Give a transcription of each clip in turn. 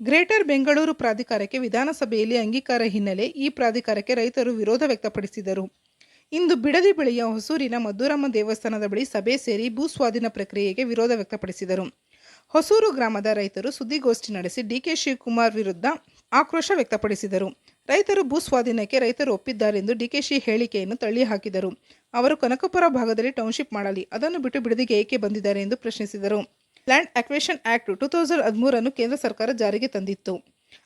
Greater Bengaluru ಪ್ರಾಧಿಕಾರಕ್ಕೆ ವಿಧಾನಸಭೆಯಲ್ಲಿ ಅಂಗೀಕಾರ ಹಿನ್ನೆಲೆ ಈ ಪ್ರಾಧಿಕಾರಕ್ಕೆ ರೈತರು ವಿರೋಧ ವ್ಯಕ್ತಪಡಿಸಿದರು. ಇಂದು ಬಿಡದಿ ಬಳಿಯ ಹೊಸೂರಿನ ಮಧುರಮ್ಮ ದೇವಸ್ಥಾನದ ಬಳಿ ಸಭೆ ಸೇರಿ ಭೂಸ್ವಾಧೀನ ಪ್ರಕ್ರಿಯೆಗೆ ವಿರೋಧ ವ್ಯಕ್ತಪಡಿಸಿದರು. ಹೊಸೂರು ಗ್ರಾಮದ ರೈತರು ಸುದ್ದಿಗೋಷ್ಠಿ ನಡೆಸಿ ಡಿಕೆ ಶಿವಕುಮಾರ್ ವಿರುದ್ಧ ಆಕ್ರೋಶ ವ್ಯಕ್ತಪಡಿಸಿದರು. ರೈತರು ಭೂಸ್ವಾಧೀನಕ್ಕೆ ರೈತರು ಒಪ್ಪಿದ್ದಾರೆಂದು ಡಿಕೆಶಿ ಹೇಳಿಕೆಯನ್ನು ತಳ್ಳಿಹಾಕಿದರು. ಅವರು ಕನಕಪುರ ಭಾಗದಲ್ಲಿ ಟೌನ್ಶಿಪ್ ಮಾಡಲಿ, ಅದನ್ನು ಬಿಟ್ಟು ಬಿಡದಿಗೆ ಏಕೆ ಬಂದಿದ್ದಾರೆ ಎಂದು ಪ್ರಶ್ನಿಸಿದರು. Land acquisition act two thousand ಹದಿಮೂರನ್ನು ಕೇಂದ್ರ ಸರ್ಕಾರ ಜಾರಿಗೆ ತಂದಿತ್ತು.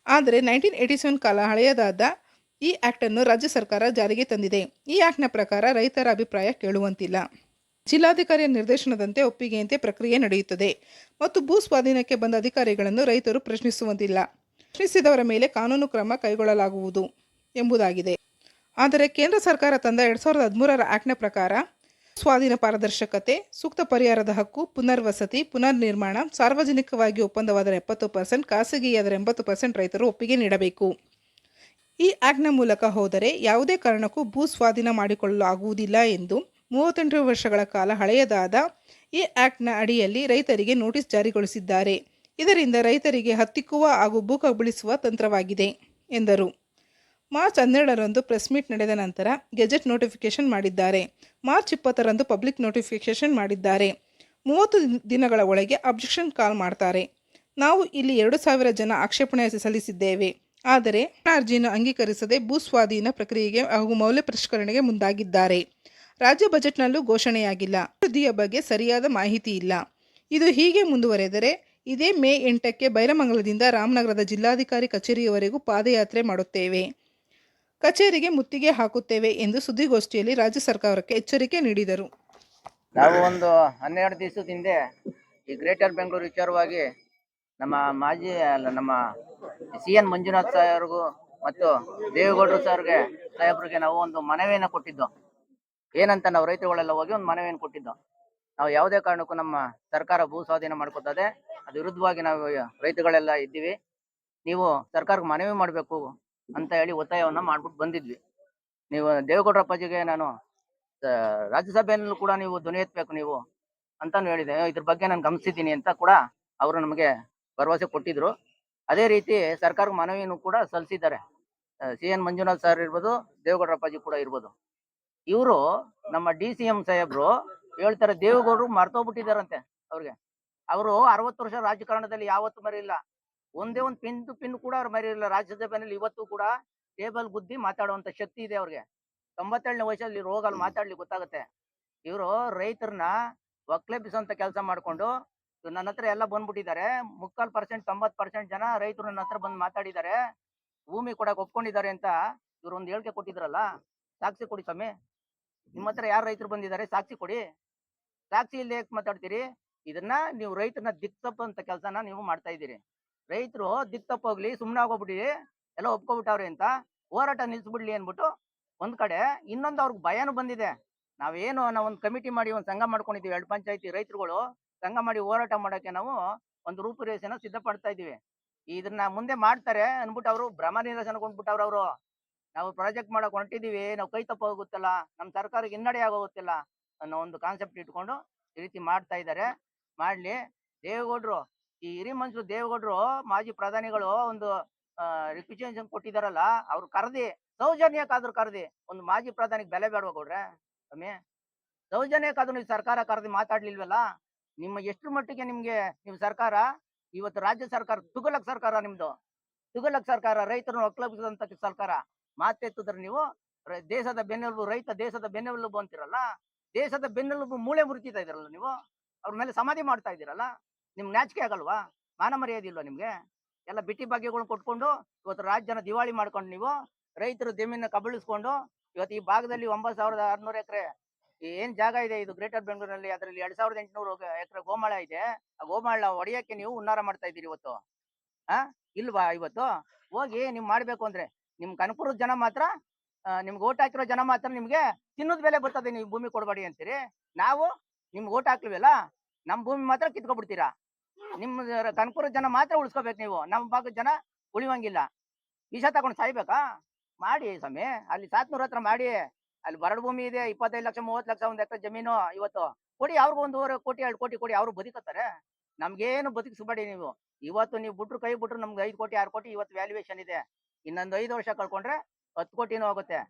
ಆದರೆ ನೈನ್ಟೀನ್ ಏಯ್ಟಿ ಸೆವೆನ್ ಕಾಲ ಹಳೆಯದಾದ ಈ ಆ್ಯಕ್ಟನ್ನು ರಾಜ್ಯ ಸರ್ಕಾರ ಜಾರಿಗೆ ತಂದಿದೆ. ಈ ಆ್ಯಕ್ಟ್ನ ಪ್ರಕಾರ ರೈತರ ಅಭಿಪ್ರಾಯ ಕೇಳುವಂತಿಲ್ಲ. ಜಿಲ್ಲಾಧಿಕಾರಿಯ ನಿರ್ದೇಶನದಂತೆ ಒಪ್ಪಿಗೆಯಂತೆ ಪ್ರಕ್ರಿಯೆ ನಡೆಯುತ್ತದೆ ಮತ್ತು ಭೂ ಸ್ವಾಧೀನಕ್ಕೆ ಬಂದ ಅಧಿಕಾರಿಗಳನ್ನು ರೈತರು ಪ್ರಶ್ನಿಸುವಂತಿಲ್ಲ. ಪ್ರಶ್ನಿಸಿದವರ ಮೇಲೆ ಕಾನೂನು ಕ್ರಮ ಕೈಗೊಳ್ಳಲಾಗುವುದು ಎಂಬುದಾಗಿದೆ. ಆದರೆ ಕೇಂದ್ರ ಸರ್ಕಾರ ತಂದ ಎರಡು ಸಾವಿರದ ಹದಿಮೂರರ ಆ್ಯಕ್ಟ್ನ ಪ್ರಕಾರ ಸ್ವಾಧೀನ ಪಾರದರ್ಶಕತೆ, ಸೂಕ್ತ ಪರಿಹಾರದ ಹಕ್ಕು, ಪುನರ್ವಸತಿ ಪುನರ್ ನಿರ್ಮಾಣ ಸಾರ್ವಜನಿಕವಾಗಿ ಒಪ್ಪಂದವಾದರೆ ಎಪ್ಪತ್ತು ಪರ್ಸೆಂಟ್ ಖಾಸಗಿಯಾದರೆ ಎಂಬತ್ತು ಪರ್ಸೆಂಟ್ ರೈತರು ಒಪ್ಪಿಗೆ ನೀಡಬೇಕು. ಈ ಆ್ಯಕ್ಟ್ನ ಮೂಲಕ ಹೋದರೆ ಯಾವುದೇ ಕಾರಣಕ್ಕೂ ಭೂ ಸ್ವಾಧೀನ ಮಾಡಿಕೊಳ್ಳಲು ಆಗುವುದಿಲ್ಲ ಎಂದು ಮೂವತ್ತೆಂಟು ವರ್ಷಗಳ ಕಾಲ ಹಳೆಯದಾದ ಈ ಆ್ಯಕ್ಟ್ನ ಅಡಿಯಲ್ಲಿ ರೈತರಿಗೆ ನೋಟಿಸ್ ಜಾರಿಗೊಳಿಸಿದ್ದಾರೆ. ಇದರಿಂದ ರೈತರಿಗೆ ಹತ್ತಿಕ್ಕುವ ಹಾಗೂ ಭೂ ಕಬಳಿಸುವ ತಂತ್ರವಾಗಿದೆ, ಎಂದರು. ಮಾರ್ಚ್ ಹನ್ನೆರಡರಂದು ಪ್ರೆಸ್ ಮೀಟ್ ನಡೆದ ನಂತರ ಗೆಜೆಟ್ ನೋಟಿಫಿಕೇಶನ್ ಮಾಡಿದ್ದಾರೆ. ಮಾರ್ಚ್ ಇಪ್ಪತ್ತರಂದು ಪಬ್ಲಿಕ್ ನೋಟಿಫಿಕೇಶನ್ ಮಾಡಿದ್ದಾರೆ. ಮೂವತ್ತು ದಿನ- ದಿನಗಳ ಒಳಗೆ ಅಬ್ಜೆಕ್ಷನ್ ಕಾಲ್ ಮಾಡ್ತಾರೆ. ನಾವು ಇಲ್ಲಿ ಎರಡು ಸಾವಿರ ಜನ ಆಕ್ಷೇಪಣೆ ಸಲ್ಲಿಸಿದ್ದೇವೆ. ಆದರೆ ಅರ್ಜಿಯನ್ನು ಅಂಗೀಕರಿಸದೆ ಭೂಸ್ವಾಧೀನ ಪ್ರಕ್ರಿಯೆಗೆ ಹಾಗೂ ಮೌಲ್ಯ ಪರಿಷ್ಕರಣೆಗೆ ಮುಂದಾಗಿದ್ದಾರೆ. ರಾಜ್ಯ ಬಜೆಟ್ನಲ್ಲೂ ಘೋಷಣೆಯಾಗಿಲ್ಲ. ಅಭಿವೃದ್ಧಿಯ ಬಗ್ಗೆ ಸರಿಯಾದ ಮಾಹಿತಿ ಇಲ್ಲ. ಇದು ಹೀಗೆ ಮುಂದುವರೆದರೆ ಇದೇ ಮೇ ಎಂಟಕ್ಕೆ ಬೈರಮಂಗಲದಿಂದ ರಾಮನಗರದ ಜಿಲ್ಲಾಧಿಕಾರಿ ಕಚೇರಿಯವರೆಗೂ ಪಾದಯಾತ್ರೆ ಮಾಡುತ್ತೇವೆ. ಕಚೇರಿಗೆ ಮುತ್ತಿಗೆ ಹಾಕುತ್ತೇವೆ ಎಂದು ಸುದ್ದಿಗೋಷ್ಠಿಯಲ್ಲಿ ರಾಜ್ಯ ಸರ್ಕಾರಕ್ಕೆ ಎಚ್ಚರಿಕೆ ನೀಡಿದರು. ನಾವು ಒಂದು ಹನ್ನೆರಡು ದಿವಸದ ಹಿಂದೆ ಈ ಗ್ರೇಟರ್ ಬೆಂಗಳೂರು ವಿಚಾರವಾಗಿ ನಮ್ಮ ಮಾಜಿ, ಅಲ್ಲ, ನಮ್ಮ ಸಿ ಎನ್ ಮಂಜುನಾಥ್ ಸಾಹೇಬ್ರಿಗೂ ಮತ್ತು ದೇವೇಗೌಡರು ಸಾರ್ಗೆ ಸಾಹೇಬ್ರಿಗೆ ನಾವು ಒಂದು ಮನವಿಯನ್ನು ಕೊಟ್ಟಿದ್ದು, ಏನಂತ ನಾವು ರೈತರುಗಳೆಲ್ಲ ಹೋಗಿ ಒಂದು ಮನವಿಯನ್ನು ಕೊಟ್ಟಿದ್ದು, ನಾವು ಯಾವುದೇ ಕಾರಣಕ್ಕೂ ನಮ್ಮ ಸರ್ಕಾರ ಭೂ ಸ್ವಾಧೀನ ಮಾಡ್ಕೊತದೆ, ಅದು ವಿರುದ್ಧವಾಗಿ ನಾವು ರೈತರುಗಳೆಲ್ಲ ಇದ್ದೀವಿ, ನೀವು ಸರ್ಕಾರಕ್ಕೆ ಮನವಿ ಮಾಡಬೇಕು ಅಂತ ಹೇಳಿ ಒತ್ತಾಯವನ್ನ ಮಾಡ್ಬಿಟ್ಟು ಬಂದಿದ್ವಿ. ನೀವು ದೇವೇಗೌಡರ ಅಪ್ಪಾಜಿಗೆ ನಾನು ರಾಜ್ಯಸಭೆಯಲ್ಲೂ ಕೂಡ ನೀವು ಧ್ವನಿ ಎತ್ತಬೇಕು ನೀವು ಅಂತಾನು ಹೇಳಿದೆ. ಇದ್ರ ಬಗ್ಗೆ ನಾನು ಗಮನಿಸಿದ್ದೀನಿ ಅಂತ ಕೂಡ ಅವರು ನಮಗೆ ಭರವಸೆ ಕೊಟ್ಟಿದ್ರು. ಅದೇ ರೀತಿ ಸರ್ಕಾರ ಮನವಿಯನ್ನು ಕೂಡ ಸಲ್ಲಿಸಿದ್ದಾರೆ. ಸಿ ಎನ್ ಮಂಜುನಾಥ್ ಸರ್ ಇರ್ಬೋದು ದೇವೇಗೌಡರ ಅಪ್ಪಾಜಿ ಕೂಡ ಇರ್ಬೋದು. ಇವರು ನಮ್ಮ ಡಿ ಸಿ ಎಂ ಸಾಹೇಬ್ರು ಹೇಳ್ತಾರೆ ದೇವೇಗೌಡರು ಮರ್ತೋಗ್ಬಿಟ್ಟಿದಾರಂತೆ ಅವ್ರಿಗೆ. ಅವರು ಅರವತ್ತು ವರ್ಷ ರಾಜಕಾರಣದಲ್ಲಿ ಯಾವತ್ತು ಮರಿಲ್ಲ ಒಂದೇ ಒಂದು ಪಿನ್ ಟು ಪಿನ್ ಕೂಡ ಅವ್ರು ಮರಿಲ್ಲ ರಾಜ್ಯಸಭೆಯಲ್ಲಿ ಇವತ್ತು ಕೂಡ ಟೇಬಲ್ ಗುದ್ದಿ ಮಾತಾಡುವಂತ ಶಕ್ತಿ ಇದೆ ಅವ್ರಿಗೆ. ತೊಂಬತ್ತೇಳನೇ ವಯಸ್ಸಲ್ಲಿ ರೋಗಲ್ಲಿ ಮಾತಾಡ್ಲಿಕ್ಕೆ ಗೊತ್ತಾಗುತ್ತೆ. ಇವರು ರೈತರನ್ನ ಒಕ್ಲೆಬ್ಬಿಸುವಂತ ಕೆಲಸ ಮಾಡ್ಕೊಂಡು ನನ್ನ ಹತ್ರ ಎಲ್ಲ ಬಂದ್ಬಿಟ್ಟಿದ್ದಾರೆ. ಮುಕ್ಕಾಲ್ ಪರ್ಸೆಂಟ್ ತೊಂಬತ್ ಪರ್ಸೆಂಟ್ ಜನ ರೈತರು ನನ್ನ ಹತ್ರ ಬಂದು ಮಾತಾಡಿದ್ದಾರೆ. ಭೂಮಿ ಕೊಡಕ್ ಒಪ್ಕೊಂಡಿದ್ದಾರೆ ಅಂತ ಇವ್ರು ಒಂದು ಹೇಳಿಕೆ ಕೊಟ್ಟಿದ್ರಲ್ಲ? ಸಾಕ್ಷಿ ಕೊಡಿ ಸ್ವಾಮಿ. ನಿಮ್ಮ ಹತ್ರ ಯಾರು ರೈತರು ಬಂದಿದ್ದಾರೆ ಸಾಕ್ಷಿ ಕೊಡಿ. ಸಾಕ್ಷಿ ಇಲ್ಲದೆ ಯಾಕೆ ಮಾತಾಡ್ತೀರಿ? ಇದನ್ನ ನೀವು ರೈತರನ್ನ ದಿಕ್ ಅಂತ ಕೆಲಸನ ನೀವು ಮಾಡ್ತಾ ಇದ್ದೀರಿ. ರೈತರು ದಿಕ್ ತಪ್ಪೋಗ್ಲಿ ಸುಮ್ಮನೆ ಆಗೋಗ್ಬಿಡಿ, ಎಲ್ಲ ಒಪ್ಕೊಬಿಟ್ಟವ್ರೆ ಅಂತ ಹೋರಾಟ ನಿಲ್ಸ್ಬಿಡ್ಲಿ ಅನ್ಬಿಟ್ಟು ಒಂದ್ ಕಡೆ ಇನ್ನೊಂದು ಅವ್ರಿಗೆ ಭಯನೂ ಬಂದಿದೆ. ನಾವೇನು ನಾವು ಒಂದು ಕಮಿಟಿ ಮಾಡಿ, ಒಂದು ಸಂಘ ಮಾಡ್ಕೊಂಡಿದ್ದೀವಿ, ಎರಡು ಪಂಚಾಯತಿ ರೈತರುಗಳು, ಸಂಘ ಮಾಡಿ ಹೋರಾಟ ಮಾಡೋಕ್ಕೆ ನಾವು ಒಂದು ರೂಪುರೇಷೆನ ಸಿದ್ಧಪಡ್ತಾ ಇದೀವಿ ಇದನ್ನ ಮುಂದೆ ಮಾಡ್ತಾರೆ ಅನ್ಬಿಟ್ಟು ಅವರು, ಭ್ರಮ ನಿರಸನಗೊಂಡ್ಬಿಟ್ಟವ್ರು ಅವರು. ನಾವು ಪ್ರಾಜೆಕ್ಟ್ ಮಾಡಕ್ ಹೊಂಟಿದೀವಿ ನಾವು ಕೈ ತಪ್ಪ ಹೋಗುತ್ತಲ್ಲ ನಮ್ಮ ಸರ್ಕಾರಕ್ಕೆ ಹಿನ್ನಡೆ ಆಗೋಗುತ್ತಿಲ್ಲ ಅನ್ನೋ ಒಂದು ಕಾನ್ಸೆಪ್ಟ್ ಇಟ್ಕೊಂಡು ಈ ರೀತಿ ಮಾಡ್ತಾ ಇದ್ದಾರೆ. ಮಾಡ್ಲಿ, ದೇವೇಗೌಡರು ಈ ಹಿರಿ ಮನುಷ್ಯರು ದೇವೇಗೌಡರು ಮಾಜಿ ಪ್ರಧಾನಿಗಳು ಒಂದು ರಿಕ್ವಿಷನ್ ಕೊಟ್ಟಿದಾರಲ್ಲ ಅವ್ರು ಕರೆದಿ, ಸೌಜನ್ಯಕ್ಕಾದ್ರೂ ಕರೆದಿ, ಒಂದು ಮಾಜಿ ಪ್ರಧಾನಿಗೆ ಬೆಲೆ ಬೇಡವ ಗೌಡ್ರೆ, ಸ್ವಾಮಿ? ಸೌಜನ್ಯಕ್ಕಾದ್ರೂ ನೀವು ಸರ್ಕಾರ ಕರೆದಿ ಮಾತಾಡ್ಲಿಲ್ವಲ್ಲ? ನಿಮ್ಮ ಎಷ್ಟು ಮಟ್ಟಿಗೆ ನಿಮ್ಗೆ, ನಿಮ್ ಸರ್ಕಾರ, ಇವತ್ತು ರಾಜ್ಯ ಸರ್ಕಾರ ತುಗಲಕ್ ಸರ್ಕಾರ ನಿಮ್ದು ತುಗಲಕ್ ಸರ್ಕಾರ ರೈತರನ್ನು ಒಕ್ಕಲಬಿಸಿದಂತ ಸರ್ಕಾರ, ಮಾತೆತ್ತಿದ್ರೆ ನೀವು ದೇಶದ ಬೆನ್ನೆಲುಬು, ರೈತ ದೇಶದ ಬೆನ್ನೆಲುಬು ಅಂತಿರಲ್ಲ, ದೇಶದ ಬೆನ್ನೆಲುಬು ಮೂಳೆ ಮುರಿತಿತಾ ನೀವು, ಅವ್ರ ಮೇಲೆ ಸಮಾಧಿ ಮಾಡ್ತಾ ಇದ್ದೀರಲ್ಲ? ನಿಮ್ಗೆ ನಾಚಿಕೆ ಆಗಲ್ವಾ? ಮಾನ ಮರ್ಯಾದೆ ಇಲ್ವಾ ನಿಮ್ಗೆ? ಎಲ್ಲ ಬಿಟ್ಟಿ ಭಾಗ್ಯಗಳನ್ನ ಕೊಟ್ಕೊಂಡು ಇವತ್ತು ರಾಜ್ಯನ ದಿವಾಳಿ ಮಾಡ್ಕೊಂಡು ನೀವು ರೈತರು ಜಮೀನ ಕಬಳಿಸ್ಕೊಂಡು ಇವತ್ತು ಈ ಭಾಗದಲ್ಲಿ ಒಂಬತ್ತು ಸಾವಿರದ ಆರ್ನೂರು ಎಕರೆ ಏನ್ ಜಾಗ ಇದೆ ಇದು ಗ್ರೇಟರ್ ಬೆಂಗಳೂರಲ್ಲಿ ಅದರಲ್ಲಿ ಎರಡ್ ಸಾವಿರದ ಎಂಟುನೂರು ಎಕರೆ ಗೋಮಾಳ ಇದೆ. ಆ ಗೋಮಾಳ ಹೊಡೆಯಕ್ಕೆ ನೀವು ಉನ್ನಾರ ಮಾಡ್ತಾ ಇದ್ದೀರಿ ಇವತ್ತು. ಆ? ಇಲ್ವಾ ಇವತ್ತು? ಹೋಗಿ ನೀವು ಮಾಡ್ಬೇಕು ಅಂದ್ರೆ ನಿಮ್ ಕನಕಪುರದ ಜನ ಮಾತ್ರ ನಿಮ್ಗೆ ಓಟ್ ಹಾಕಿರೋ ಜನ ಮಾತ್ರ ನಿಮ್ಗೆ ತಿನ್ನೋದ್ ಬೆಲೆ ಬರ್ತದೆ ನೀವು ಭೂಮಿ ಕೊಡಬೇಡಿ ಅಂತೀರಿ. ನಾವು ನಿಮ್ಗೆ ಓಟ್ ಹಾಕ್ಲಿವಲ್ಲ ನಮ್ ಭೂಮಿ ಮಾತ್ರ ಕಿತ್ಕೊಬಿಡ್ತೀರಾ ನಿಮ್ಮ ಕನಕಪುರ ಜನ ಮಾತ್ರ ಉಳಿಸ್ಕೋಬೇಕು ನೀವು. ನಮ್ಮ ಭಾಗದ ಜನ ಉಳಿವಂಗಿಲ್ಲ ವಿಷ ತಗೊಂಡು ಸಾಯ್ಬೇಕಾ? ಮಾಡಿ ಸ್ವಾಮಿ. ಅಲ್ಲಿ ಸಾತ್ನೂರ್ ಹತ್ರ ಮಾಡಿ. ಅಲ್ಲಿ ಬರಡು ಭೂಮಿ ಇದೆ, ಇಪ್ಪತ್ತೈದು ಲಕ್ಷ, ಮೂವತ್ತು ಲಕ್ಷ ಒಂದ್ ಎಕರೆ ಜಮೀನು ಇವತ್ತು. ಕೊಡಿ ಅವ್ರಿಗೂ ಒಂದೂವರೆ ಕೋಟಿ, ಎರಡು ಕೋಟಿ ಕೊಡಿ, ಅವ್ರು ಬದುಕತ್ತಾರೆ. ನಮ್ಗೇನು ಬದುಕಿಸ್ಬೇಡಿ ನೀವು. ಇವತ್ತು ನೀವು ಬಿಟ್ರು ಕೈ ಬಿಟ್ರು ನಮ್ಗೆ ಐದು ಕೋಟಿ, ಆರು ಕೋಟಿ ಇವತ್ತು ವ್ಯಾಲ್ಯೂಯೇಷನ್ ಇದೆ. ಇನ್ನೊಂದು ಐದು ವರ್ಷ ಕಳ್ಕೊಂಡ್ರೆ ಹತ್ತು ಕೋಟಿನೂ ಹೋಗುತ್ತೆ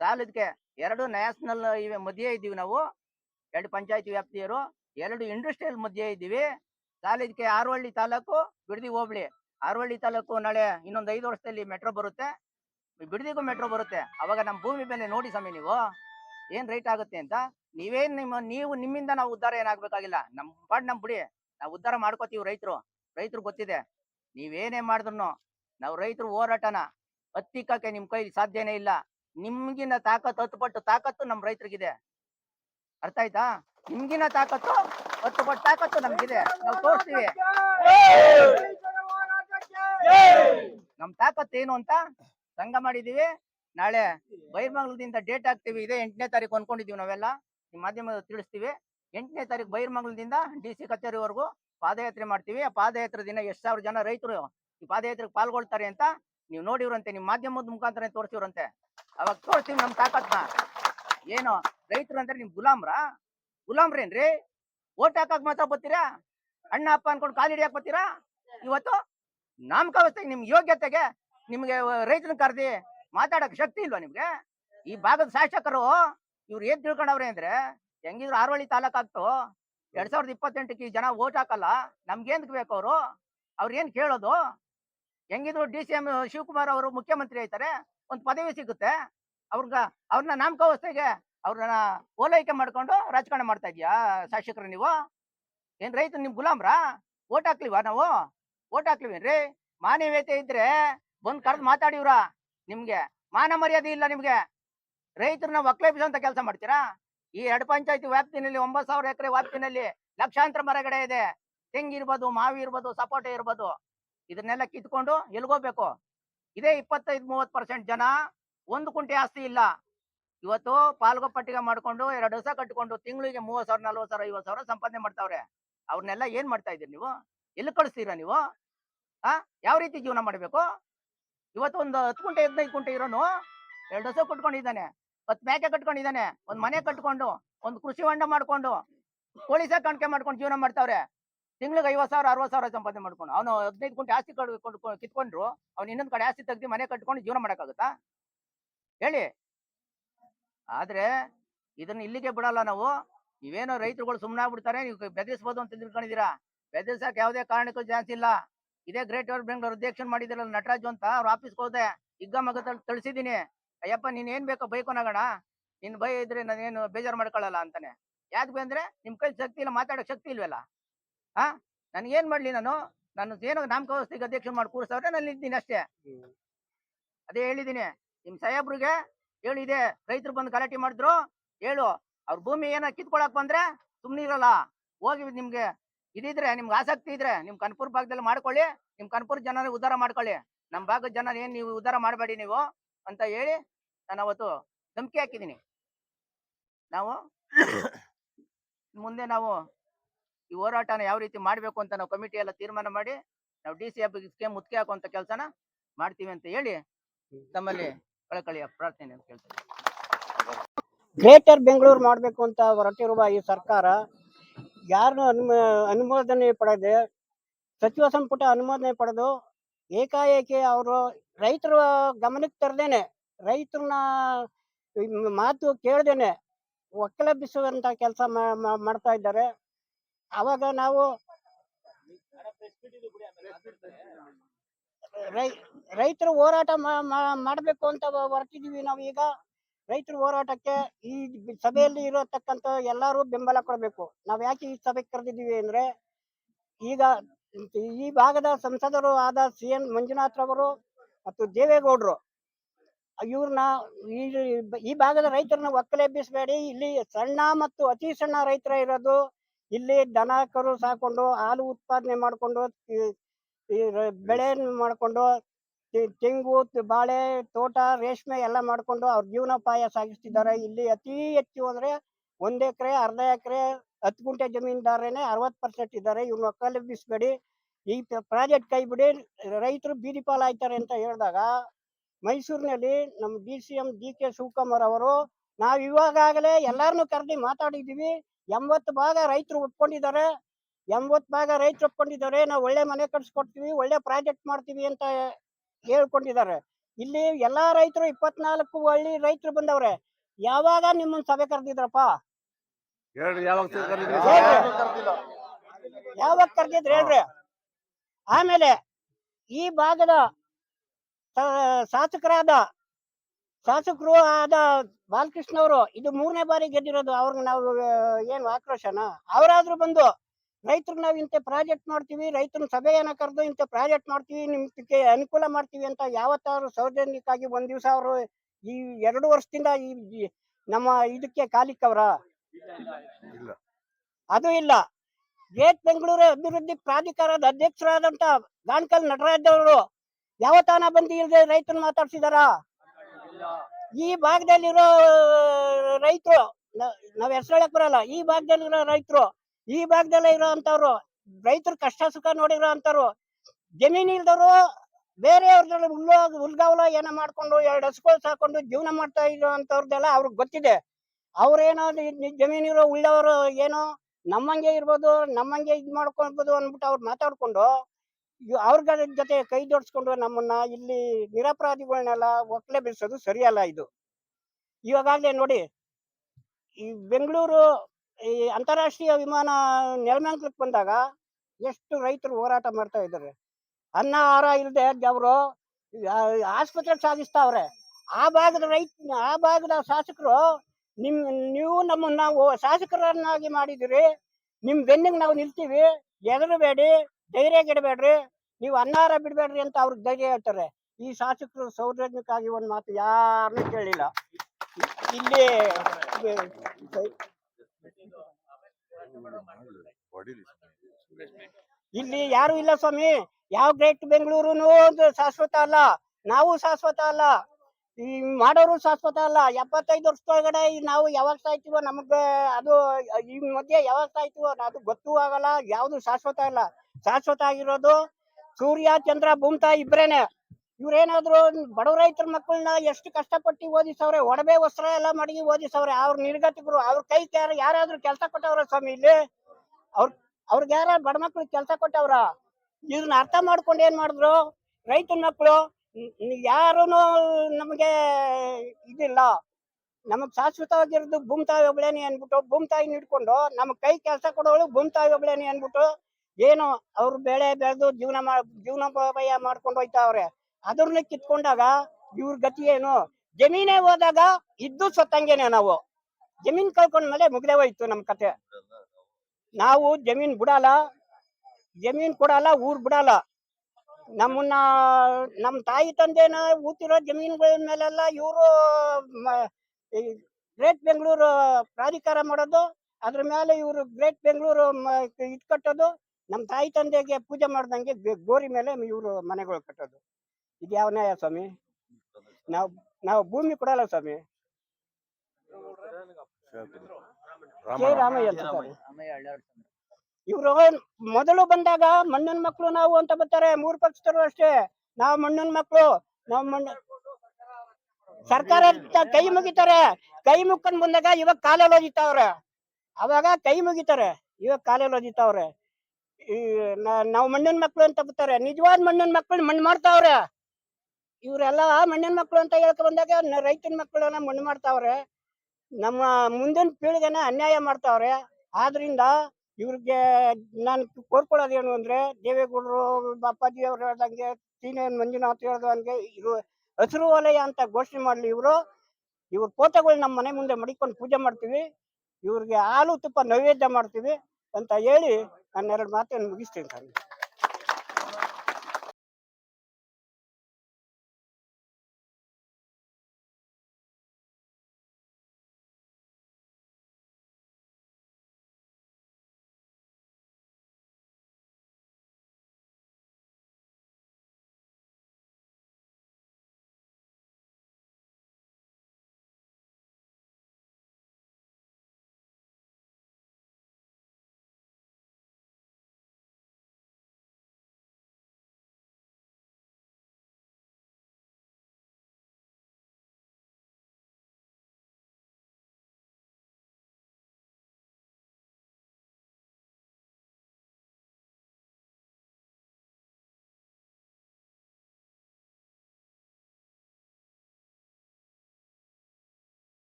ಸಾಲದಕ್ಕೆ ಎರಡು ನ್ಯಾಷನಲ್ ಇವೆ ಮಧ್ಯೆ ಇದ್ದೀವಿ ನಾವು. ಎರಡು ಪಂಚಾಯತ್ ವ್ಯಾಪ್ತಿಯರು, ಎರಡು ಇಂಡಸ್ಟ್ರಿಯಲ್ ಮಧ್ಯೆ ಇದ್ದೀವಿ. ಸಾಲದಕ್ಕೆ ಆರ್ವಳ್ಳಿ ತಾಲೂಕು ಬಿಡದಿ ಹೋಬಳಿ. ಆರ್ವಳ್ಳಿ ತಾಲೂಕು ನಾಳೆ ಇನ್ನೊಂದು ಐದು ವರ್ಷದಲ್ಲಿ ಮೆಟ್ರೋ ಬರುತ್ತೆ. ಬಿಡದಿಗೂ ಮೆಟ್ರೋ ಬರುತ್ತೆ. ಅವಾಗ ನಮ್ಮ ಭೂಮಿ ಬೆಲೆ ನೋಡಿ ಸ್ವಾಮಿ ನೀವು. ಏನ್ ರೇಟ್ ಆಗುತ್ತೆ ಅಂತ ನೀವೇನ್ ನಿಮ್ಮ, ನೀವು ನಿಮ್ಮಿಂದ ನಾವು ಉದ್ಧಾರ ಏನಾಗ್ಬೇಕಾಗಿಲ್ಲ. ನಮ್ ಪಾಡ್ ನಮ್ ಬಿಡಿ. ನಾವು ಉದ್ಧಾರ ಮಾಡ್ಕೋತೀವಿ ರೈತರು. ರೈತರು ಗೊತ್ತಿದೆ. ನೀವೇನೇ ಮಾಡಿದ್ರು ನಾವು ರೈತರು ಹೋರಾಟನ ಹತ್ತಿಕ್ಕಕ್ಕೆ ನಿಮ್ ಕೈ ಸಾಧ್ಯನೇ ಇಲ್ಲ. ನಿಮ್ಗಿನ ತಾಕತ್ತು ಹತ್ತು ಪಟ್ಟು ತಾಕತ್ತು ನಮ್ ರೈತರಿಗಿದೆ. ಅರ್ಥ ಆಯ್ತಾ? ನಿಮ್ಗಿನ ತಾಕತ್ತು ಹತ್ತು ಕೊಟ್ಟು ತಾಕತ್ತು ನಮ್ಗಿದೆ. ನಾವು ತೋರಿಸ್ತೀವಿ. ನಮ್ ತಾಕತ್ತು ಏನು ಅಂತ ಸಂಘ ಮಾಡಿದೀವಿ. ನಾಳೆ ಬೈರ್ಮಂಗ್ಲದಿಂದ ಡೇಟ್ ಹಾಕ್ತಿವಿ. ಇದೆ ಎಂಟನೇ ತಾರೀಕು ಅನ್ಕೊಂಡಿದೀವಿ ನಾವೆಲ್ಲ. ನಿಮ್ಮ ಮಾಧ್ಯಮದ ತಿಳಿಸ್ತೀವಿ. ಎಂಟನೇ ತಾರೀಕು ಬೈರ್ಮಂಗ್ಲದಿಂದ ಡಿ ಸಿ ಕಚೇರಿವರೆಗೂ ಪಾದಯಾತ್ರೆ ಮಾಡ್ತೀವಿ. ಆ ಪಾದಯಾತ್ರೆ ದಿನ ಎಷ್ಟು ಸಾವಿರ ಜನ ರೈತರು ಈ ಪಾದಯಾತ್ರೆಗೆ ಪಾಲ್ಗೊಳ್ತಾರೆ ಅಂತ ನೀವು ನೋಡಿವ್ರಂತೆ, ನಿಮ್ಮ ಮಾಧ್ಯಮದ ಮುಖಾಂತರ ತೋರಿಸಿವ್ರಂತೆ. ಅವಾಗ ತೋರಿಸ್ತೀವಿ ನಮ್ ತಾಕತ್ನ. ಏನು ರೈತರು ಅಂದ್ರೆ ನಿಮ್ ಗುಲಾಮ್ರ? ಗುಲಾಮ್ರೇನ್ರಿ? ಓಟ್ ಹಾಕಕ್ ಮಾತ್ರ ಬರ್ತೀರಾ? ಅಣ್ಣ ಅಪ್ಪ ಅನ್ಕೊಂಡು ಕಾಲ್ ಹಿಡಿಯಕ್ ಬರ್ತೀರಾ? ಇವತ್ತು ನಾಮಕಾವಸ್ಥೆ ನಿಮ್ ಯೋಗ್ಯತೆಗೆ ನಿಮ್ಗೆ ರೈತನ ಕರ್ದಿ ಮಾತಾಡಕ್ ಶಕ್ತಿ ಇಲ್ವಾ ನಿಮ್ಗೆ? ಈ ಭಾಗದ ಶಾಸಕರು ಇವ್ರು ಏನ್ ತಿಳ್ಕೊಂಡವ್ರೆ ಅಂದ್ರೆ ಹೆಂಗಿದ್ರು ಆರೋಳಿ ತಾಲೂಕ್ ಆಗ್ತು. ಎರಡ್ ಸಾವಿರದ ಇಪ್ಪತ್ತೆಂಟಕ್ಕೆ ಈ ಜನ ಓಟ್ ಹಾಕಲ್ಲ. ನಮ್ಗೇನ್ ಬೇಕು ಅವರು? ಅವ್ರ ಏನ್ ಕೇಳೋದು? ಹೆಂಗಿದ್ರು ಡಿ ಸಿ ಎಂ ಶಿವಕುಮಾರ್ ಅವರು ಮುಖ್ಯಮಂತ್ರಿ ಆಯ್ತಾರೆ ಒಂದ್ ಪದವಿ ಸಿಗುತ್ತೆ. ಅವ್ರಗ ಅವ್ರನ್ನ ನಾಮಕಾವಸ್ಥೆಗೆ ಅವ್ರನ್ನ ಓಲೈಕೆ ಮಾಡ್ಕೊಂಡು ರಾಜಕಾರಣ ಮಾಡ್ತಾ ಇದೀಯಾ ಶಾಸಕರು ನೀವು? ಏನ್ ರೈತ ನಿಮ್ ಗುಲಾಮ್ರಾ? ಓಟ್ ಹಾಕ್ಲಿವಾ ನಾವು? ಓಟ್ ಹಾಕ್ಲಿವೇನ್ರಿ? ಮಾನವೀಯತೆ ಇದ್ರೆ ಬಂದ್ ಕರೆದು ಮಾತಾಡಿವ್ರ ನಿಮ್ಗೆ? ಮಾನ ಮರ್ಯಾದೆ ಇಲ್ಲ ನಿಮ್ಗೆ? ರೈತರನ್ನ ಒಕ್ಕಲೆಬ್ಬಿಸುವಂತ ಕೆಲಸ ಮಾಡ್ತೀರಾ? ಈ ಎರಡು ಪಂಚಾಯತಿ ವ್ಯಾಪ್ತಿನಲ್ಲಿ ಒಂಬತ್ತು ಸಾವಿರ ಎಕರೆ ವ್ಯಾಪ್ತಿನಲ್ಲಿ ಲಕ್ಷಾಂತರ ಮರಗಡೆ ಇದೆ. ತೆಂಗಿರ್ಬೋದು ಮಾವಿ ಇರ್ಬೋದು, ಸಪೋಟ ಇರ್ಬೋದು. ಇದನ್ನೆಲ್ಲ ಕಿತ್ಕೊಂಡು ಎಲ್ಗೋಬೇಕು ಇದೇ ಇಪ್ಪತ್ತೈದು, ಮೂವತ್ತು ಪರ್ಸೆಂಟ್ ಜನ ಒಂದು ಕುಂಟೆ ಆಸ್ತಿ ಇಲ್ಲ. ಇವತ್ತು ಪಾಲ್ಗೊ ಪಟ್ಟಿಗೆ ಮಾಡ್ಕೊಂಡು ಎರಡು ದಿವಸ ಕಟ್ಕೊಂಡು ತಿಂಗಳಿಗೆ ಮೂವತ್ ಸಾವಿರ ನಲ್ವತ್ ಸಾವಿರ ಐವತ್ ಸಾವಿರ ಸಂಪಾದನೆ ಮಾಡ್ತಾವ್ರೆ. ಅವ್ರನ್ನೆಲ್ಲ ಏನ್ ಮಾಡ್ತಾ ಇದೀರಿ ನೀವು? ಎಲ್ಲಿ ಕಳಿಸ್ತೀರಾ ನೀವು? ಆ? ಯಾವ ರೀತಿ ಜೀವನ ಮಾಡ್ಬೇಕು? ಇವತ್ತು ಒಂದು ಹತ್ತು ಗುಂಟೆ ಹದಿನೈದು ಗುಂಟೆ ಇರೋನು ಎರಡು ದಿವಸ ಕಟ್ಕೊಂಡಿದ್ದಾನೆ. ಹತ್ತು ಮೇಕೆ ಕಟ್ಕೊಂಡಿದ್ದಾನೆ. ಒಂದ್ ಮನೆ ಕಟ್ಕೊಂಡು, ಒಂದು ಕೃಷಿ ಹೊಂಡ ಮಾಡ್ಕೊಂಡು, ಕೋಳಿ ಸಾಕಾಣಿಕೆ ಮಾಡ್ಕೊಂಡು ಜೀವನ ಮಾಡ್ತಾವ್ರೆ. ತಿಂಗಳಿಗೆ ಐವತ್ ಸಾವಿರ ಅರವತ್ ಸಾವಿರ ಸಂಪಾದನೆ ಮಾಡ್ಕೊಂಡು. ಅವನು ಹದಿನೈದು ಗುಂಟೆ ಆಸ್ತಿ ಕಡ್ಕೊಂಡು ಕಿತ್ಕೊಂಡ್ರು. ಅವ್ನು ಇನ್ನೊಂದ್ ಕಡೆ ಆಸ್ತಿ ತೆಗ್ದು ಮನೆ ಕಟ್ಕೊಂಡು ಜೀವನ ಮಾಡಕ್ಕಾಗುತ್ತಾ? ಹೇಳಿ. ಆದ್ರೆ ಇದನ್ನ ಇಲ್ಲಿಗೆ ಬಿಡಲ್ಲ ನಾವು. ನೀವೇನೋ ರೈತರುಗಳು ಸುಮ್ಮನೆ ಆಗ್ಬಿಡ್ತಾರೆ ನೀವು ಬೆದರಿಸಬಹುದು ಅಂತ ತಿಳ್ಕೊಂಡಿದ್ದೀರಾ? ಬೆದರಿಸಕ್ ಯಾವುದೇ ಕಾರಣಕ್ಕೂ ಜಾಸ್ತಿ ಇಲ್ಲ. ಇದೇ ಗ್ರೇಟ್ ಅವರ್ ಬೆಂಗಳೂರು ಅಧ್ಯಕ್ಷನ್ ಮಾಡಿದಿರಲ್ಲ ನಟರಾಜು ಅಂತ ಅವ್ರ ಆಫೀಸ್ಗೆ ಹೋದೆ. ಇಗ್ಗ ಮಗ ತಳಿಸಿದೀನಿ ಅಯ್ಯಪ್ಪ ನೀನ್ ಏನ್ ಬೇಕೋ ಬೈಕೋನಾಗಣ ನಗಣ. ನಿನ್ ಭಯ ಇದ್ರೆ ನಾನೇನು ಬೇಜಾರು ಮಾಡ್ಕೊಳ್ಳಲ್ಲ ಅಂತಾನೆ. ಯಾಕೆ ಬಂದ್ರೆ ನಿಮ್ ಕೈ ಶಕ್ತಿ ಇಲ್ಲ ಮಾತಾಡಕ್ ಶಕ್ತಿ ಇಲ್ವಲ್ಲ? ಹಾ? ನನ್ಗೇನ್ ಏನ್ ಮಾಡ್ಲಿ ನಾನು? ನಾನು ಏನೋ ನಾಮಕಾವಸ್ಥೆಗೆ ಅಧ್ಯಕ್ಷ ಮಾಡಿ ಕೂರಿಸವ್ರೆ ನಾನು ಇದ್ದೀನಿ ಅಷ್ಟೇ. ಅದೇ ಹೇಳಿದೀನಿ ನಿಮ್ ಸಾಹೇಬ್ರಿಗೆ ಹೇಳಿದೆ ರೈತರು ಬಂದು ಗಲಾಟೆ ಮಾಡಿದ್ರು, ಹೇಳು, ಅವ್ರ ಭೂಮಿ ಏನ ಕಿತ್ಕೊಳಕ್ ಬಂದ್ರೆ ಸುಮ್ನೆ ಇರಲ್ಲ. ಹೋಗಿ ನಿಮ್ಗೆ ಇದಿದ್ರೆ, ನಿಮ್ಗೆ ಆಸಕ್ತಿ ಇದ್ರೆ, ನಿಮ್ ಕನ್ಪುರ್ ಭಾಗದಲ್ಲಿ ಮಾಡ್ಕೊಳ್ಳಿ, ನಿಮ್ ಕನ್ಪುರ್ ಜನ ಉದ್ಧಾರ ಮಾಡ್ಕೊಳ್ಳಿ. ನಮ್ ಭಾಗದ ಜನ ಏನ್ ನೀವು ಉದ್ಧಾರ ಮಾಡಬೇಡಿ ನೀವು ಅಂತ ಹೇಳಿ ನಾನು ಅವತ್ತು ಧಮಕಿ ಹಾಕಿದೀನಿ ನಾವು ಮುಂದೆ ನಾವು ಈ ಹೋರಾಟನ ಯಾವ ರೀತಿ ಮಾಡ್ಬೇಕು ಅಂತ ನಾವು ಕಮಿಟಿ ಎಲ್ಲ ತೀರ್ಮಾನ ಮಾಡಿ, ನಾವು ಡಿ ಸಿ ಹಬ್ಬಿಗೆ ಮುತ್ಕೆ ಹಾಕುವಂತ ಕೆಲಸನ ಮಾಡ್ತೀವಿ ಅಂತ ಹೇಳಿ ತಮ್ಮಲ್ಲಿ ಕಳಕಳಿಯ ಪ್ರಾರ್ಥನೆ ಅಂತ ಹೇಳ್ತಾರೆ ಗ್ರೇಟರ್ ಬೆಂಗಳೂರು ಮಾಡಬೇಕು ಅಂತ ಹೊರಟಿರುವ ಈ ಸರ್ಕಾರ ಯಾರನ್ನು ಅನುಮ, ಅನುಮೋದನೆ ಪಡೆದೆ? ಸಚಿವ ಸಂಪುಟ ಅನುಮೋದನೆ ಪಡೆದು ಏಕಾಏಕಿ ಅವರು ರೈತರ ಗಮನಕ್ಕೆ ತರದೇನೆ, ರೈತರನ್ನ ಮಾತು ಕೇಳ್ದೇನೆ, ಒಕ್ಕಲೆಬ್ಬಿಸುವಂತ ಕೆಲಸ ಮಾಡ್ತಾ ಇದ್ದಾರೆ. ಅವಾಗ ನಾವು ರೈ, ರೈತರು ಹೋರಾಟ ಮಾಡ್ಬೇಕು ಅಂತ ಹೊರಟಿದೀವಿ ನಾವು ಈಗ. ರೈತರ ಹೋರಾಟಕ್ಕೆ ಈ ಸಭೆಯಲ್ಲಿ ಇರತಕ್ಕಂತ ಎಲ್ಲರೂ ಬೆಂಬಲ ಕೊಡಬೇಕು. ನಾವು ಯಾಕೆ ಈ ಸಭೆಗೆ ಕರೆದಿದ್ದೀವಿ ಅಂದ್ರೆ, ಈಗ ಈ ಭಾಗದ ಸಂಸದರು ಆದ ಸಿ ಎನ್ ಮಂಜುನಾಥ್ ರವರು ಮತ್ತು ದೇವೇಗೌಡರು, ಇವ್ರನ್ನ ಈ ಈ ಭಾಗದ ರೈತರನ್ನ ಒಕ್ಕಲೆಬ್ಬಿಸಬೇಡಿ ಇಲ್ಲಿ ಸಣ್ಣ ಮತ್ತು ಅತಿ ಸಣ್ಣ ರೈತರ ಇರೋದು, ಇಲ್ಲಿ ದನ, ಕರು ಸಾಕೊಂಡು ಹಾಲು ಉತ್ಪಾದನೆ ಮಾಡಿಕೊಂಡು ಬೆಳೆ ಮಾಡಿಕೊಂಡು ತೆಂಗು ಬಾಳೆ ತೋಟ ರೇಷ್ಮೆ ಎಲ್ಲ ಮಾಡ್ಕೊಂಡು ಅವ್ರ ಜೀವನೋಪಾಯ ಸಾಗಿಸ್ತಿದ್ದಾರೆ. ಇಲ್ಲಿ ಅತಿ ಹೆಚ್ಚು ಅಂದ್ರೆ ಒಂದ್ ಎಕರೆ ಅರ್ಧ ಎಕರೆ ಹತ್ತು ಗುಂಟೆ ಜಮೀನ್ದಾರನೇ ಅರವತ್ ಪರ್ಸೆಂಟ್ ಇದ್ದಾರೆ. ಇವ್ನ ಬಿಸ್ಬೇಡಿ ಈ ಪ್ರಾಜೆಕ್ಟ್ ಕೈ ಬಿಡಿ. ರೈತರು ಬೀದಿ ಪಾಲಾಯ್ತಾರೆ ಅಂತ ಹೇಳಿದಾಗ ಮೈಸೂರಿನಲ್ಲಿ ನಮ್ಮ D C M D K Shivakumar ಅವರು ನಾವು ಇವಾಗಲೇ ಎಲ್ಲಾರನ್ನು ಕರೆದಿ ಮಾತಾಡಿದೀವಿ. ಎಂಬತ್ತು ಭಾಗ ರೈತರು ಒಪ್ಕೊಂಡಿದ್ದಾರೆ. ಎಂಬತ್ ಭಾಗ ರೈತರು ಒಪ್ಕೊಂಡಿದ್ದಾರೆ ನಾವು ಒಳ್ಳೆ ಮನೆ ಕಟ್ಸ್ಕೊಡ್ತೀವಿ ಒಳ್ಳೆ ಪ್ರಾಜೆಕ್ಟ್ ಮಾಡ್ತೀವಿ ಅಂತ ಹೇಳ್ಕೊಂಡಿದ್ದಾರೆ. ಇಲ್ಲಿ ಎಲ್ಲಾ ರೈತರು ಇಪ್ಪತ್ನಾಲ್ಕು ಹಳ್ಳಿ ರೈತರು ಬಂದವ್ರೆ ಯಾವಾಗ ನಿಮ್ಮನ್ನ ಸಭೆ ಕರೆದಿದ್ರಪ್ಪ? ಯಾವಾಗ ಕರೆದಿದ್ರ? ಹೇಳ್ರಿ. ಆಮೇಲೆ ಈ ಭಾಗದ ಶಾಸಕರಾದ ಶಾಸಕರು ಆದ ಬಾಲಕೃಷ್ಣ ಅವರು ಇದು ಮೂರನೇ ಬಾರಿ ಗೆದ್ದಿರೋದು ಅವ್ರಿಗೆ ನಾವು ಏನು ಆಕ್ರೋಶನ? ಅವರಾದ್ರೂ ಬಂದು ರೈತರಿಗೆ ನಾವು ಇಂಥ ಪ್ರಾಜೆಕ್ಟ್ ಮಾಡ್ತೀವಿ ರೈತರ ಸಭೆಯನ್ನ ಕರೆದು ಇಂಥ ಪ್ರಾಜೆಕ್ಟ್ ಮಾಡ್ತೀವಿ ನಿಮ್ಗೆ ಅನುಕೂಲ ಮಾಡ್ತೀವಿ ಅಂತ ಯಾವತ್ತಾದ್ರು ಸೌಜನ್ಯಕ್ಕಾಗಿ ಒಂದ್ ದಿವಸ ಅವರು ಈ ಎರಡು ವರ್ಷದಿಂದ ಈ ನಮ್ಮ ಇದಕ್ಕೆ ಕಾಲಿಕ್ಕವ್ರ? ಇಲ್ಲ. ಅದು ಇಲ್ಲ. ಗ್ರೇಟ್ ಬೆಂಗಳೂರು ಅಭಿವೃದ್ಧಿ ಪ್ರಾಧಿಕಾರದ ಅಧ್ಯಕ್ಷರಾದಂತ ಗಾಣಕಲ್ ನಟರಾಜ್ ಅವರು ಯಾವತ್ತಾನ ಬಂದು ಇಲ್ಲದೆ ರೈತರು ಮಾತಾಡ್ಸಿದಾರ? ಈ ಭಾಗದಲ್ಲಿರೋ ರೈತರು ನಾವ್ ಹೆಸರು ಹೇಳಕ್ ಬರಲ್ಲ ಈ ಭಾಗದಲ್ಲಿರೋ ರೈತರು ಈ ಭಾಗದಲ್ಲೇ ಇರೋ ಅಂತವ್ರು ರೈತರ ಕಷ್ಟ ಸುಖ ನೋಡಿರೋ ಅಂತವ್ರು ಜಮೀನ್ ಇಲ್ದವ್ರು ಬೇರೆಯವ್ರದ್ದು ಹುಲ್ಲು, ಹುಲ್ಗಾವಲ ಏನೋ ಮಾಡ್ಕೊಂಡು ಎರಡು ಹಸುಗಳು ಸಾಕೊಂಡು ಜೀವನ ಮಾಡ್ತಾ ಇರೋ ಅವ್ರಿಗೆ ಗೊತ್ತಿದೆ. ಅವ್ರೇನೋ ಜಮೀನ್ ಇರೋ ಉಳ್ಳವರು ಏನೋ ನಮ್ಮಂಗೆ ಇರ್ಬೋದು, ನಮ್ಮಂಗೆ ಇದ್ ಮಾಡ್ಕೊಳ್ಬೋದು ಅಂದ್ಬಿಟ್ಟು ಅವ್ರು ಮಾತಾಡ್ಕೊಂಡು ಅವ್ರ ಜೊತೆ ಕೈ ಜೋಡಿಸ್ಕೊಂಡು ನಮ್ಮನ್ನ ಇಲ್ಲಿ ನಿರಪರಾಧಿಗಳನ್ನೆಲ್ಲ ಒಕ್ಕಲೆ ಬೀಳ್ಸೋದು ಸರಿಯಲ್ಲ ಇದು. ಇವಾಗಲೇ ನೋಡಿ, ಈ ಬೆಂಗಳೂರು ಈ ಅಂತಾರಾಷ್ಟ್ರೀಯ ವಿಮಾನ ನೆಲಮಂಗಲಕ್ಕೆ ಬಂದಾಗ ಎಷ್ಟು ರೈತರು ಹೋರಾಟ ಮಾಡ್ತಾ ಇದ್ದಾರೆ. ಅನ್ನ, ಆಹಾರ ಇಲ್ಲದೆ ಅವರು ಆಸ್ಪತ್ರೆ ಸಾಗಿಸ್ತಾವ್ರೆ ಆ ಭಾಗದ ರೈತ, ಆ ಭಾಗದ ಶಾಸಕರು ನಿಮ್, ನೀವು ನಮ್ಮನ್ನ ನಾವು ಶಾಸಕರನ್ನಾಗಿ ಮಾಡಿದಿರಿ ನಿಮ್ ಬೆನ್ನಿಗೆ ನಾವು ನಿಲ್ತೀವಿ. ಎದರಬೇಡಿ ಧೈರ್ಯ ಗಿಡಬೇಡ್ರಿ ನೀವು ಅನ್ನಾರ ಬಿಡಬೇಡ್ರಿ ಅಂತ ಅವ್ರಿಗೆ ಧೈರ್ಯ ಹೇಳ್ತಾರೆ. ಈ ಶಾಸಕರು ಸೌಜನ್ಯಕ್ಕಾಗಿ ಒಂದ್ ಮಾತು ಯಾರನ್ನೂ ಕೇಳಿಲ್ಲ. ಇಲ್ಲಿ. ಇಲ್ಲಿ ಯಾರು ಇಲ್ಲ ಸ್ವಾಮಿ. ಯಾವ ಗ್ರೇಟ್ ಬೆಂಗಳೂರುನು ಶಾಶ್ವತ ಅಲ್ಲ. ನಾವು ಶಾಶ್ವತ ಅಲ್ಲ. ಈ ಮಾಡೋರು ಶಾಶ್ವತ ಅಲ್ಲ. ಎಪ್ಪತ್ತೈದು ವರ್ಷದೊಳಗಡೆ ನಾವು ಯಾವಾಗ ಸಾಯ್ತೀವೋ ನಮಗ ಅದು ಈ ಮಧ್ಯೆ ಯಾವಾಗ ಸಾಯ್ತೀವೋ ಅದು ಗೊತ್ತೂ ಆಗಲ್ಲ. ಯಾವ್ದು ಶಾಶ್ವತ ಅಲ್ಲ. ಶಾಶ್ವತ ಆಗಿರೋದು ಸೂರ್ಯ ಚಂದ್ರ ಭೂಮ್ತಾ ಇಬ್ರೇನೆ. ಇವ್ರೇನಾದ್ರು ಬಡ ರೈತರ ಮಕ್ಕಳನ್ನ ಎಷ್ಟು ಕಷ್ಟಪಟ್ಟು ಓದಿಸವ್ರೆ, ಒಡವೆ, ವಸ್ತ್ರ ಎಲ್ಲ ಮಡಗಿ ಓದಿಸವ್ರೆ, ಅವ್ರ ನಿರ್ಗತಿಕರು, ಅವ್ರ ಕೈ ಯಾರು ಯಾರಾದ್ರೂ ಕೆಲಸ ಕೊಟ್ಟವ್ರ ಸ್ವಾಮಿ ಇಲ್ಲಿ? ಅವ್ರ, ಅವ್ರಿಗೆ ಯಾರ ಬಡ ಮಕ್ಳಿಗೆ ಕೆಲಸ ಕೊಟ್ಟವ್ರ? ಇದನ್ನ ಅರ್ಥ ಮಾಡ್ಕೊಂಡು ಏನ್ ಮಾಡಿದ್ರು? ರೈತನ ಮಕ್ಕಳು ಯಾರುನು ನಮಗೆ ಇದಿಲ್ಲ. ನಮಗ್ ಶಾಶ್ವತವಾಗಿರೋದು ಭೂಮ್ತಾಯಿ ಒಬ್ಳೇನಿ ಅನ್ಬಿಟ್ಟು ಭೂಮ್ತಾಯಿ ಹಿಡ್ಕೊಂಡು ನಮ್ ಕೈ ಕೆಲಸ ಕೊಡೋಳು ಭೂಮ್ತಾಯಿ ಒಬ್ಳೇನಿ ಅನ್ಬಿಟ್ಟು ಏನು ಅವ್ರು ಬೆಳೆ ಬೆಳೆದು ಜೀವನ ಜೀವನೋಪಾಯ ಮಾಡ್ಕೊಂಡು ಹೋಯ್ತಾವ್ರೆ ಅದ್ರನ್ನ ಕಿತ್ಕೊಂಡಾಗ ಇವ್ರ ಗತಿ ಏನು? ಜಮೀನೇ ಹೋದಾಗ ಇದ್ದು ಸತ್ತಂಗೇನೆ ನಾವು. ಜಮೀನ್ ಕಳ್ಕೊಂಡ್ಮೇಲೆ ಮುಗ್ದೇ ಹೋಯ್ತು ನಮ್ ಕತೆ. ನಾವು ಜಮೀನ್ ಬಿಡಲ್ಲ. ಜಮೀನ್ ಕೊಡಲ್ಲ, ಊರ್ ಬಿಡಲ್ಲ. ನಮ್ಮನ್ನ, ನಮ್ ತಾಯಿ ತಂದೆನ ಊತಿರೋ ಜಮೀನ್ ಮೇಲೆಲ್ಲ ಇವರು ಗ್ರೇಟ್ ಬೆಂಗಳೂರು ಪ್ರಾಧಿಕಾರ ಮಾಡೋದು, ಅದ್ರ ಮೇಲೆ ಇವರು ಗ್ರೇಟ್ ಬೆಂಗಳೂರು ಇದ್ ಕಟ್ಟೋದು, ನಮ್ ತಾಯಿ ತಂದೆಗೆ ಪೂಜೆ ಮಾಡ್ದಂಗೆ ಗೋರಿ ಮೇಲೆ ಇವರು ಮನೆಗಳು ಕಟ್ಟೋದು. ಇದು ಯಾವ ನ್ಯಾಯ ಸ್ವಾಮಿ? ನಾವು ನಾವು ಭೂಮಿ ಕೊಡಲ್ಲ ಸ್ವಾಮಿ. ಕೆ ರಾಮಯ್ಯ ಅಂತ ಇವ್ರು ಮೊದಲು ಬಂದಾಗ ಮಣ್ಣನ್ ಮಕ್ಳು ನಾವು ಅಂತ ಬರ್ತಾರೆ ಮೂರು ಪಕ್ಷದವರು ಅಷ್ಟೇ. ನಾವು ಮಣ್ಣನ್ ಮಕ್ಳು ನಾವು ಮಣ್ಣ ಸರ್ಕಾರ ಕೈ ಮುಗಿತಾರೆ. ಕೈ ಮುಕ್ಕೊಂಡ್ ಬಂದಾಗ ಇವಾಗ ಕಾಲಲ್ಲಿ ಓದಿತಾವ್ರೆ ಅವಾಗ ಕೈ ಮುಗಿತಾರೆ ಇವಾಗ ಕಾಲಲ್ಲಿ ಓದಿತಾವ್ರೆ ಈ ನಾವು ಮಣ್ಣಿನ ಮಕ್ಳು ಅಂತ ಬರ್ತಾರೆ. ನಿಜವಾದ ಮಣ್ಣಿನ ಮಕ್ಕಳು ಮಣ್ಣು ಮಾಡ್ತಾವ್ರೆ ಇವ್ರೆಲ್ಲ ಮಣ್ಣಿನ ಮಕ್ಕಳು ಅಂತ ಹೇಳ್ಕೊ ಬಂದಾಗ ರೈತನ ಮಕ್ಕಳನ್ನ ಮಣ್ಣು ಮಾಡ್ತಾವ್ರೆ. ನಮ್ಮ ಮುಂದಿನ ಪೀಳಿಗೆನ ಅನ್ಯಾಯ ಮಾಡ್ತಾವ್ರೆ. ಆದ್ರಿಂದ ಇವ್ರಿಗೆ ನಾನು ಏನು ಅಂದ್ರೆ ದೇವೇಗೌಡರು, ಬಾಪಾಜಿ ಅವ್ರು ಹೇಳ್ದಂಗೆ ಸೀನೆ ಮಂಜುನಾಥ್ ಹೇಳ್ದಂಗೆ ಇವ್ರು ಹಸಿರು ವಲಯ ಅಂತ ಘೋಷಣೆ ಮಾಡ್ಲಿ ಇವರು. ಇವ್ರ ಫೋಟೋಗಳು ನಮ್ಮ ಮನೆ ಮುಂದೆ ಮಡಿಕೊಂಡು ಪೂಜೆ ಮಾಡ್ತೀವಿ. ಇವ್ರಿಗೆ ಹಾಲು ತುಪ್ಪ ನೈವೇದ್ಯ ಮಾಡ್ತೀವಿ ಅಂತ ಹೇಳಿ ನಾನು ಎರಡು ಮಾತನ್ನು ಮುಗಿಸ್ತೀನಿ